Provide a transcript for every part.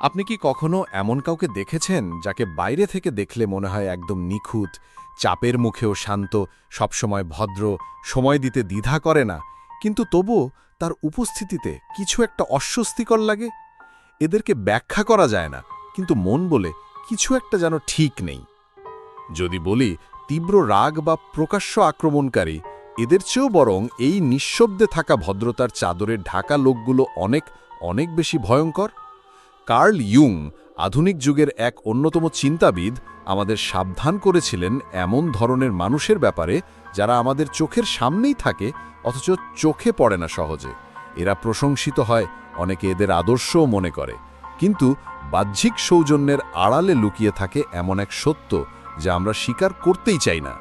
আপনি কি কখনো এমন কাউকে দেখেছেন যাকে বাইরে থেকে দেখলে মনে হয় একদম নিখুঁত, চাপের মুখেও শান্ত, সবসময় ভদ্র, সময় দিতে দ্বিধা করে না? কিন্তু তবুও তার উপস্থিতিতে কিছু একটা অস্বস্তিকর লাগে? এদেরকে ব্যাখ্যা করা যায় না, কিন্তু মন বলে কিছু একটা যেন ঠিক নেই। যদি বলি, তীব্র রাগ বা প্রকাশ্য আক্রমণকারী, এদের চেয়েও বরং এই নিঃশব্দে থাকা ভদ্রতার চাদরে ঢাকা লোকগুলো অনেক অনেক বেশি ভয়ঙ্কর। কার্ল ইয়ুং আধুনিক যুগের এক অন্যতম চিন্তাবিদ আমাদের সাবধান করেছিলেন এমন ধরনের মানুষের ব্যাপারে যারা আমাদের চোখের সামনেই থাকে, অথচ চোখে পড়ে না সহজে। এরা প্রশংসিত হয়, অনেকে এদের আদর্শও মনে করে। কিন্তু বাহ্যিক সৌজন্যের আড়ালে লুকিয়ে থাকে এমন এক সত্য যা আমরা স্বীকার করতেই চাই না।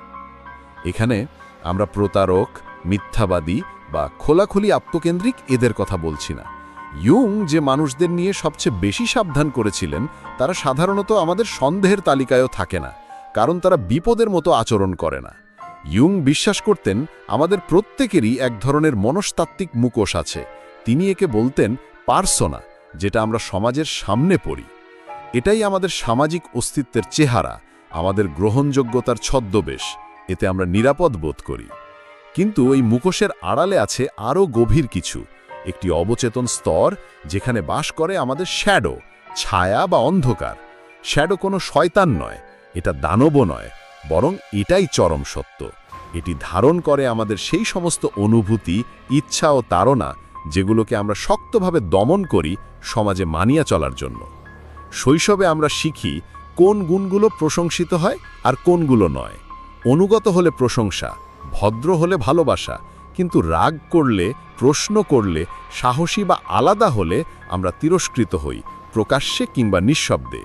এখানে আমরা প্রতারক, মিথ্যাবাদী বা খোলাখুলি আত্মকেন্দ্রিক এদের কথা বলছি না। ইয়ুং যে মানুষদের নিয়ে সবচেয়ে বেশি সাবধান করেছিলেন, তারা সাধারণত আমাদের সন্দেহের তালিকায়ও থাকে না, কারণ তারা বিপদের মতো আচরণ করে না। ইয়ুং বিশ্বাস করতেন, আমাদের প্রত্যেকেরই এক ধরনের মনস্তাত্ত্বিক মুখোশ আছে। তিনি একে বলতেন পার্সোনা, যেটা আমরা সমাজের সামনে পড়ি। এটাই আমাদের সামাজিক অস্তিত্বের চেহারা, আমাদের গ্রহণযোগ্যতার ছদ্মবেশ, এতে আমরা নিরাপদ বোধ করি। কিন্তু ওই মুখোশের আড়ালে আছে আরও গভীর কিছু। একটি অবচেতন স্তর যেখানে বাস করে আমাদের শ্যাডো, ছায়া বা অন্ধকার। শ্যাডো কোনো শয়তান নয়, এটা দানবও নয়, বরং এটাই চরম সত্য। এটি ধারণ করে আমাদের সেই সমস্ত অনুভূতি, ইচ্ছা ও তাড়না যেগুলোকে আমরা শক্তভাবে দমন করি সমাজে মানিয়া চলার জন্য। শৈশবে আমরা শিখি কোন গুণগুলো প্রশংসিত হয় আর কোনগুলো নয়। অনুগত হলে প্রশংসা, ভদ্র হলে ভালোবাসা কিন্তু রাগ করলে, প্রশ্ন করলে, সাহসী বা আলাদা হলে আমরা তিরস্কৃত হই, প্রকাশ্যে কিংবা নিঃশব্দে।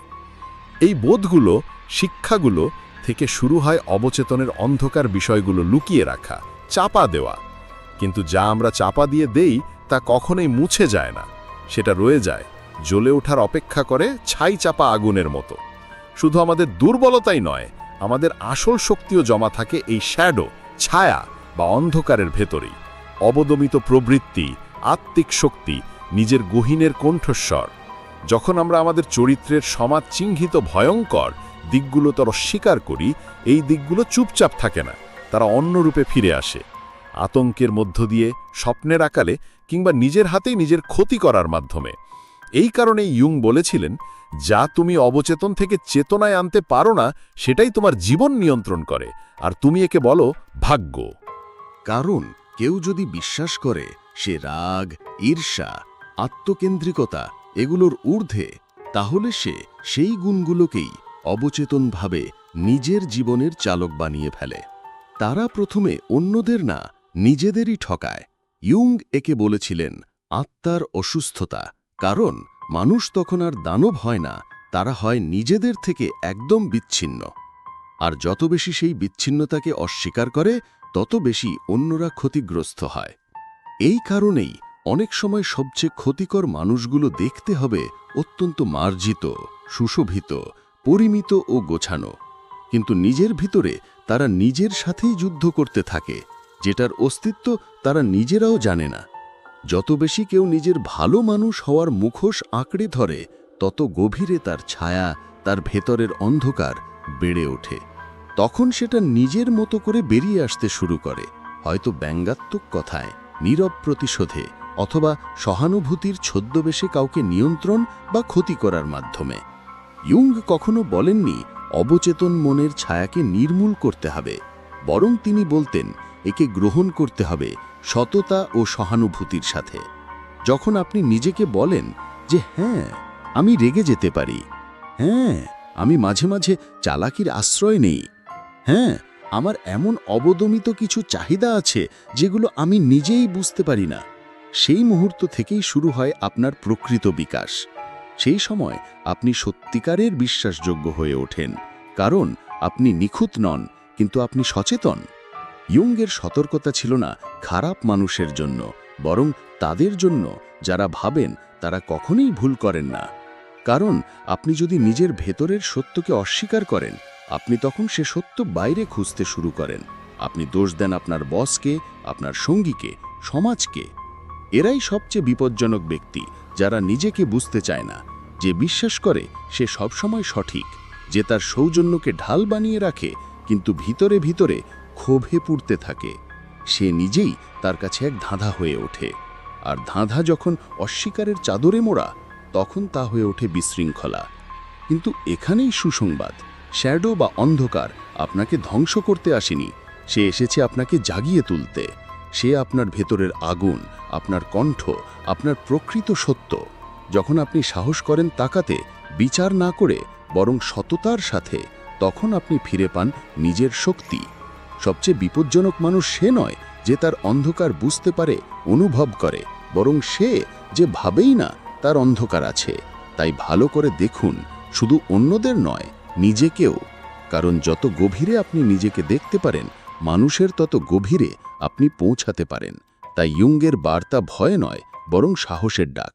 এই বোধগুলো, শিক্ষাগুলো থেকে শুরু হয় অবচেতনের অন্ধকার বিষয়গুলো লুকিয়ে রাখা, চাপা দেওয়া। কিন্তু যা আমরা চাপা দিয়ে দেই, তা কখনোই মুছে যায় না। সেটা রয়ে যায়, জ্বলে ওঠার অপেক্ষা করে ছাই চাপা আগুনের মতো। শুধু আমাদের দুর্বলতাই নয়, আমাদের আসল শক্তিও জমা থাকে এই শ্যাডো, ছায়া বা অন্ধকারের ভেতরেই। অবদমিত প্রবৃত্তি, আত্মিক শক্তি, নিজের গহীনের কণ্ঠস্বর। যখন আমরা আমাদের চরিত্রের সমাজ চিহ্নিত ভয়ঙ্কর দিকগুলো তর স্বীকার করি, এই দিকগুলো চুপচাপ থাকে না, তারা অন্য রূপে ফিরে আসে। আতঙ্কের মধ্য দিয়ে, স্বপ্নের আকালে কিংবা নিজের হাতেই নিজের ক্ষতি করার মাধ্যমে। এই কারণে ইয়ুং বলেছিলেন, যা তুমি অবচেতন থেকে চেতনায় আনতে পারো না, সেটাই তোমার জীবন নিয়ন্ত্রণ করে। আর তুমি একে বলো ভাগ্য। কারণ কেউ যদি বিশ্বাস করে সে রাগ, ঈর্ষা, আত্মকেন্দ্রিকতা এগুলোর ঊর্ধ্বে, তাহলে সে সেই গুণগুলোকেই অবচেতনভাবে নিজের জীবনের চালক বানিয়ে ফেলে। তারা প্রথমে অন্যদের না, নিজেদেরই ঠকায়। ইয়ুং একে বলেছিলেন, আত্মার অসুস্থতা। কারণ মানুষ তখন আর দানব হয় না, তারা হয় নিজেদের থেকে একদম বিচ্ছিন্ন। আর যত বেশি সেই বিচ্ছিন্নতাকে অস্বীকার করে তত বেশি অন্যরা ক্ষতিগ্রস্ত হয়। এই কারণেই অনেক সময় সবচেয়ে ক্ষতিকর মানুষগুলো দেখতে হবে অত্যন্ত মার্জিত, সুশোভিত, পরিমিত ও গোছানো। কিন্তু নিজের ভিতরে তারা নিজের সাথেই যুদ্ধ করতে থাকে, যেটার অস্তিত্ব তারা নিজেরাও জানে না। যত বেশি কেউ নিজের ভালো মানুষ হওয়ার মুখোশ আঁকড়ে ধরে, তত গভীরে তার ছায়া, তার ভেতরের অন্ধকার বেড়ে ওঠে। তখন সেটা নিজের মতো করে বেরিয়ে আসতে শুরু করে। হয়তো ব্যঙ্গাত্মক কথায়, নীরব প্রতিশোধে, অথবা সহানুভূতির ছদ্মবেশে কাউকে নিয়ন্ত্রণ বা ক্ষতি করার মাধ্যমে। ইয়ুং কখনো বলেননি, অবচেতন মনের ছায়াকে নির্মূল করতে হবে। বরং তিনি বলতেন, একে গ্রহণ করতে হবে সততা ও সহানুভূতির সাথে। যখন আপনি নিজেকে বলেন যে হ্যাঁ আমি রেগে যেতে পারি। হ্যাঁ আমি মাঝে মাঝে চালাকির আশ্রয় নেই। হ্যাঁ আমার এমন অবদমিত কিছু চাহিদা আছে যেগুলো আমি নিজেই বুঝতে পারি না। সেই মুহূর্ত থেকেই শুরু হয় আপনার প্রকৃত বিকাশ। সেই সময় আপনি সত্যিকারের বিশ্বাসযোগ্য হয়ে ওঠেন, কারণ আপনি নিখুঁত নন, কিন্তু আপনি সচেতন। ইয়ুঙ্গের সতর্কতা ছিল না খারাপ মানুষের জন্য, বরং তাদের জন্য, যারা ভাবেন তারা কখনোই ভুল করেন না। কারণ আপনি যদি নিজের ভেতরের সত্যকে অস্বীকার করেন আপনি তখন সে সত্য বাইরে খুঁজতে শুরু করেন। আপনি দোষ দেন আপনার বসকে, আপনার সঙ্গীকে, সমাজকে। এরাই সবচেয়ে বিপজ্জনক ব্যক্তি, যারা নিজেকে বুঝতে চায় না। যে বিশ্বাস করে, সে সবসময় সঠিক। যে তার সৌজন্যকে ঢাল বানিয়ে রাখে, কিন্তু ভিতরে ভিতরে ক্ষোভে পুড়তে থাকে। সে নিজেই তার কাছে এক ধাঁধা হয়ে ওঠে। আর ধাঁধা যখন অস্বীকারের চাদরে মোড়া, তখন তা হয়ে ওঠে বিশৃঙ্খলা। কিন্তু এখানেই সুসংবাদ। শ্যাডো বা অন্ধকার আপনাকে ধ্বংস করতে আসেনি। সে এসেছে আপনাকে জাগিয়ে তুলতে। সে আপনার ভেতরের আগুন, আপনার কণ্ঠ, আপনার প্রকৃত সত্য। যখন আপনি সাহস করেন তাকাতে, বিচার না করে, বরং সততার সাথে, তখন আপনি ফিরে পান নিজের শক্তি। সবচেয়ে বিপজ্জনক মানুষ সে নয় যে তার অন্ধকার বুঝতে পারে, অনুভব করে, বরং সে যে ভাবেই না, তার অন্ধকার আছে। তাই ভালো করে দেখুন, শুধু অন্যদের নয় নিজেকেও, কারণ যত গভীরে আপনি নিজেকে দেখতে পারেন, মানুষের তত গভীরে আপনি পৌঁছাতে পারেন। তাই ইয়ুঙ্গের বার্তা ভয় নয়, বরং সাহসের ডাক।